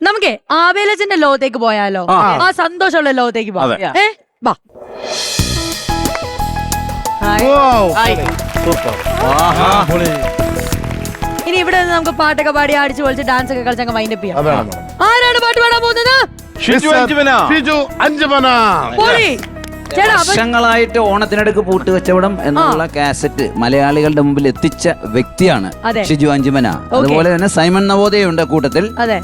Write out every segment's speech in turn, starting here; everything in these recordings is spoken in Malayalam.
നമുക്കേ ആവേലജന്റെ ലോകത്തേക്ക് പോയാലോ? ആ. സന്തോഷമുള്ള ലോകത്തേക്ക് പോവാം. അതെ. ഏ? വാ. ഇനി ഇവിടെ നിന്ന് നമുക്ക് പാട്ടൊക്കെ പാടി അടിച്ചു പൊളിച്ച് ഡാൻസ് ഒക്കെ കളിച്ചങ്ങ് വൈൻഡപ്പ് ചെയ്യാം. അതാണ്. ആരാണ് പാട്ട് പാടാൻ പോകുന്നത്? അഞ്ചുമന പോളി. ചേട്ടാ അപ്പൊ വർഷങ്ങളായിട്ട് ഓണത്തിനടുക്ക് പൂട്ട് കച്ചവടം എന്നുള്ള കാസറ്റ് മലയാളികളുടെ മുമ്പിൽ എത്തിച്ച വ്യക്തിയാണ് അതെ. ഷിജു അഞ്ജുമന അതുപോലെ തന്നെ സൈമൺ നവോദയുണ്ട് കൂട്ടത്തിൽ. അതെ.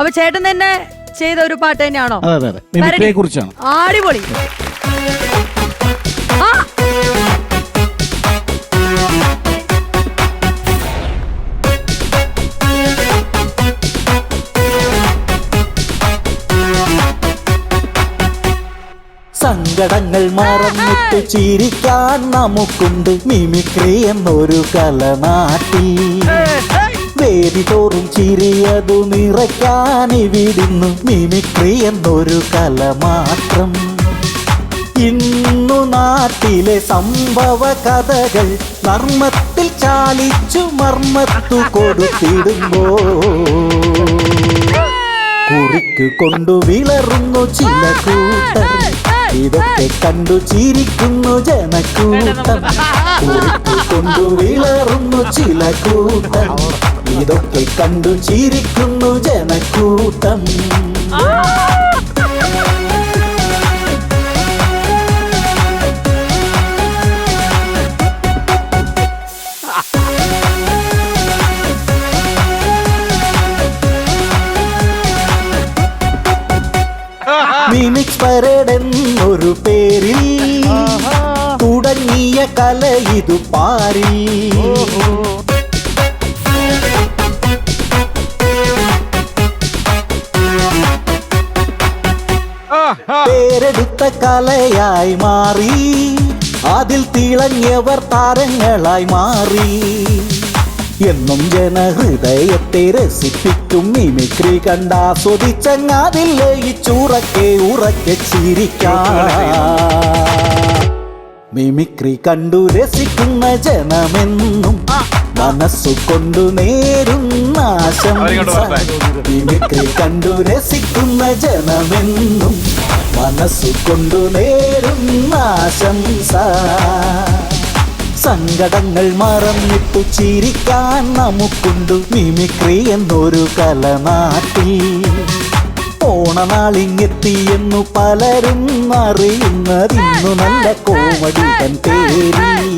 അപ്പൊ ചേട്ടൻ തന്നെ ചെയ്ത ഒരു പാട്ട് തന്നെയാണോ? അതെ അതെ അതെ. മിമിക്രിയെ കുറിച്ചാണ്. അടിപൊളി. ആ. സങ്കടങ്ങൾ മറന്നിട്ട് ചിരിക്കാൻ നമുക്കുണ്ട് മിമിക്രി എന്നൊരു കലനാട്ടി. വേദി തോറും ചിരിയതു നിറയ്ക്കാൻ ഇവിടുന്നു മിമിക്രി എന്നൊരു കല മാത്രം. ഇന്നു നാട്ടിലെ സംഭവ കഥകൾ നർമ്മത്തിൽ ചാലിച്ചു മർമ്മത്തു കൊടുത്തിടുമ്പോ. കുറിക്ക് കൊണ്ടു വിളറുന്നു ചില കൂട്ടർ. ഇതൊക്കെ കണ്ടു ചിരിക്കുന്നു ജനക്കൂട്ടം. കൊണ്ടു വിളറുന്നു ചില കൂട്ടം. ഇതൊക്കെ കണ്ടു ചിരിക്കുന്നു ജനക്കൂട്ടം. മിമിക്സ് പരേഡ് ഇതു പാരി. പേരെടുത്ത കലയായി മാറി. അതിൽ തിളങ്ങിയവർ താരങ്ങളായി മാറി. എന്നും ജനഹൃദയത്തെ രസിപ്പിക്കും മിമിക്രി കണ്ടാസ്വദിച്ചങ്ങാതില്ലേ ഈ ചൂറക്കെ ഉറക്കെ ചിരിക്കാം മിമിക്രി കണ്ടു രസിക്കുന്ന ജനമെന്നും മനസ്സു കൊണ്ടു നേരുന്ന ആശംസ. മിമിക്രി കണ്ടു രസിക്കുന്ന ജനമെന്നും മനസ്സു കൊണ്ടു നേരുന്ന ആശംസ. സങ്കടങ്ങൾ മറന്നിട്ടു ചിരിക്കാൻ നമുക്കുണ്ട് മിമിക്രി എന്നൊരു കലനാട്ടിൽ. ഓണനാളിങ്ങെത്തിയെന്നു പലരും അറിയുന്നതിന്നു നല്ല കോമഡിതൻ പേരിൽ.